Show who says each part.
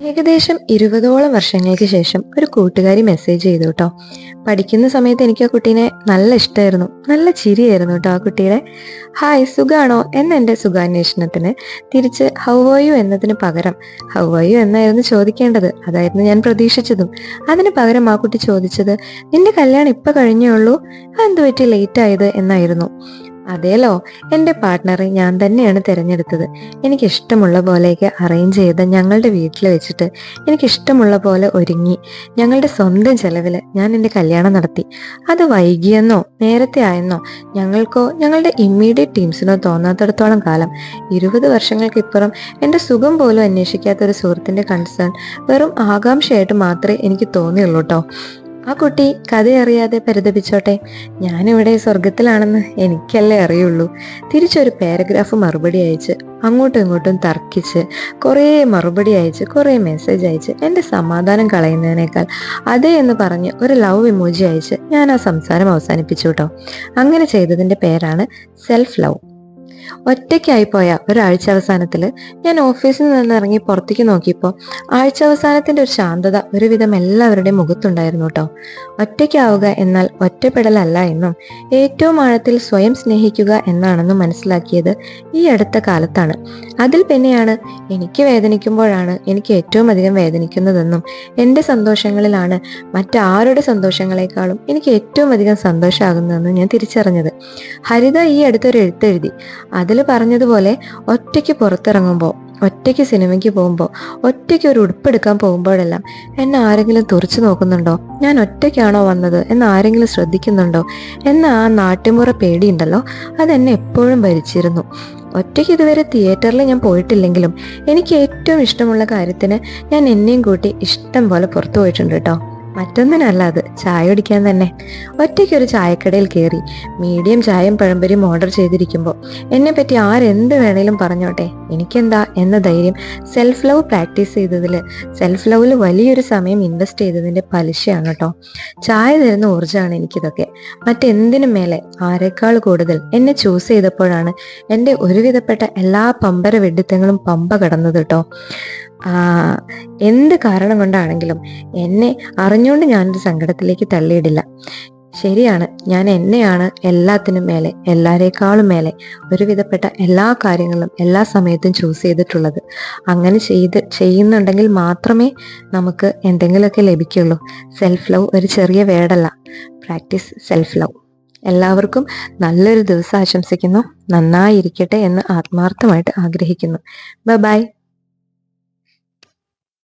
Speaker 1: ഏകദേശം ഇരുപതോളം വർഷങ്ങൾക്ക് ശേഷം ഒരു കൂട്ടുകാരി മെസ്സേജ് ചെയ്തു കേട്ടോ പഠിക്കുന്ന സമയത്ത് എനിക്ക് ആ കുട്ടീനെ നല്ല ഇഷ്ടമായിരുന്നു നല്ല ചിരിയായിരുന്നു കേട്ടോ ആ കുട്ടിയുടെ ഹായ് സുഖാണോ? എന്ന എന്റെ സുഖാന്വേഷണത്തിന് തിരിച്ച് ഹൗ ആർ എന്നതിന് പകരം ഹൗ ആർ എന്നായിരുന്നു ചോദിക്കേണ്ടത്. അതായിരുന്നു ഞാൻ പ്രതീക്ഷിച്ചതും. അതിന് പകരം ആ കുട്ടി ചോദിച്ചത് നിന്റെ കല്യാണം ഇപ്പം കഴിഞ്ഞേ ഉള്ളൂ? എന്തുപറ്റി പറ്റി ലേറ്റ് ആയത്? എന്നായിരുന്നു. അതേലോ എന്റെ പാർട്ട്ണറെ ഞാൻ തന്നെയാണ് തിരഞ്ഞെടുത്തത്. എനിക്ക് ഇഷ്ടമുള്ള പോലെയൊക്കെ അറേഞ്ച് ചെയ്ത് ഞങ്ങളുടെ വീട്ടിൽ വെച്ചിട്ട് എനിക്ക് ഇഷ്ടമുള്ള പോലെ ഒരുങ്ങി. ഞങ്ങളുടെ സ്വന്തം ചെലവിൽ ഞാൻ എന്റെ കല്യാണം നടത്തി. അത് വൈകിയെന്നോ നേരത്തെ ആയെന്നോ ഞങ്ങൾക്കോ ഞങ്ങളുടെ ഇമ്മീഡിയറ്റ് ടീംസിനോ തോന്നാത്തടത്തോളം കാലം. ഇരുപത് വർഷങ്ങൾക്കിപ്പുറം എന്റെ സുഖം പോലും അന്വേഷിക്കാത്ത ഒരു സുഹൃത്തിന്റെ കൺസേൺ വെറും ആകാംക്ഷയായിട്ട് മാത്രമേ എനിക്ക് തോന്നിയുള്ളൂ കേട്ടോ ആ കുട്ടി കഥയറിയാതെ പരിതപിച്ചോട്ടെ. ഞാനിവിടെ സ്വർഗത്തിലാണെന്ന് എനിക്കല്ലേ അറിയുള്ളൂ. തിരിച്ചൊരു പാരഗ്രാഫ് മറുപടി അയച്ച് അങ്ങോട്ടും ഇങ്ങോട്ടും തർക്കിച്ച് കുറേ മറുപടി അയച്ച് കുറേ മെസ്സേജ് അയച്ച് എന്റെ സമാധാനം കളയുന്നതിനേക്കാൾ അതേ എന്ന് പറഞ്ഞ് ഒരു ലവ് ഇമോജി അയച്ച് ഞാൻ ആ സംസാരം അവസാനിപ്പിച്ചു കേട്ടോ. അങ്ങനെ ചെയ്തതിന്റെ പേരാണ് സെൽഫ് ലവ് ഒറ്റയ്ക്കായി പോയ ഒരാഴ്ച അവസാനത്തിൽ ഞാൻ ഓഫീസിൽ നിന്ന് ഇറങ്ങി പുറത്തേക്ക് നോക്കിയപ്പോൾ ആഴ്ച അവസാനത്തിന്റെ ഒരു ശാന്തത ഒരുവിധം എല്ലാവരുടെയും മുഖത്തുണ്ടായിരുന്നു കേട്ടോ ഒറ്റയ്ക്കാവുക എന്നാൽ ഒറ്റപ്പെടലല്ല എന്നും ഏറ്റവും ആഴത്തിൽ സ്വയം സ്നേഹിക്കുക എന്നാണെന്നും മനസ്സിലാക്കിയത് ഈ അടുത്ത കാലത്താണ്. അതിൽ പിന്നെയാണ് എനിക്ക് വേദനിക്കുമ്പോഴാണ് എനിക്ക് ഏറ്റവും അധികം വേദനിക്കുന്നതെന്നും എന്റെ സന്തോഷങ്ങളിലാണ് മറ്റാരുടെ സന്തോഷങ്ങളെക്കാളും എനിക്ക് ഏറ്റവും അധികം സന്തോഷമാകുന്നതെന്നും ഞാൻ തിരിച്ചറിഞ്ഞത്. ഹരിത ഈ അടുത്തൊരു എഴുത്തെഴുതി. അതിൽ പറഞ്ഞതുപോലെ ഒറ്റയ്ക്ക് പുറത്തിറങ്ങുമ്പോൾ ഒറ്റയ്ക്ക് സിനിമയ്ക്ക് പോകുമ്പോൾ ഒറ്റയ്ക്ക് ഒരു ഉടുപ്പെടുക്കാൻ പോകുമ്പോഴെല്ലാം എന്നെ ആരെങ്കിലും തുറച്ചു നോക്കുന്നുണ്ടോ? ഞാൻ ഒറ്റയ്ക്കാണോ വന്നത് എന്ന് ആരെങ്കിലും ശ്രദ്ധിക്കുന്നുണ്ടോ? എന്ന ആ നാട്ടിൻപുറ പേടിയുണ്ടല്ലോ. അതെന്നെ എപ്പോഴും ഭരിച്ചിരുന്നു. ഒറ്റയ്ക്ക് ഇതുവരെ തിയേറ്ററിൽ ഞാൻ പോയിട്ടില്ലെങ്കിലും എനിക്ക് ഏറ്റവും ഇഷ്ടമുള്ള കാര്യത്തിന് ഞാൻ എന്നെയും കൂട്ടി ഇഷ്ടം പോലെ പുറത്തു പോയിട്ടുണ്ട് കേട്ടോ. മറ്റൊന്നിനല്ല അത്. ചായ കുടിക്കാൻ തന്നെ. ഒറ്റയ്ക്ക് ഒരു ചായക്കടയിൽ കയറി മീഡിയം ചായയും പഴംപൊരിയും ഓർഡർ ചെയ്തിരിക്കുമ്പോൾ എന്നെ പറ്റി ആരെന്ത് വേണേലും പറഞ്ഞോട്ടെ? എനിക്കെന്താ? എന്ന ധൈര്യം സെൽഫ് ലവ് പ്രാക്ടീസ് ചെയ്തതിൽ സെൽഫ് ലവിൽ വലിയൊരു സമയം ഇൻവെസ്റ്റ് ചെയ്തതിന്റെ പലിശയാണ് കേട്ടോ ചായ തരുന്ന ഊർജമാണ് എനിക്കിതൊക്കെ. മറ്റെന്തിനും മേലെ ആരെക്കാൾ കൂടുതൽ എന്നെ ചൂസ് ചെയ്തപ്പോഴാണ് എന്റെ ഒരുവിധപ്പെട്ട എല്ലാ പമ്പര വെഡിത്തങ്ങളും പമ്പ കടന്നത് കേട്ടോ എന്ത് കാരണം കൊണ്ടാണെങ്കിലും എന്നെ അറിഞ്ഞുകൊണ്ട് ഞാനൊരു സങ്കടത്തിലേക്ക് തള്ളിയിടില്ല. ശരിയാണ് ഞാൻ എന്നെയാണ് എല്ലാത്തിനും മേലെ എല്ലാരേക്കാളും മേലെ ഒരുവിധപ്പെട്ട എല്ലാ കാര്യങ്ങളും എല്ലാ സമയത്തും ചൂസ് ചെയ്തിട്ടുള്ളത്. അങ്ങനെ ചെയ്ത് ചെയ്യുന്നുണ്ടെങ്കിൽ മാത്രമേ നമുക്ക് എന്തെങ്കിലുമൊക്കെ ലഭിക്കുള്ളൂ. സെൽഫ് ലവ് ഒരു ചെറിയ വേടല്ല. പ്രാക്ടീസ് സെൽഫ് ലവ് എല്ലാവർക്കും നല്ലൊരു ദിവസം ആശംസിക്കുന്നു. നന്നായിരിക്കട്ടെ എന്ന് ആത്മാർത്ഥമായിട്ട് ആഗ്രഹിക്കുന്നു. ബൈ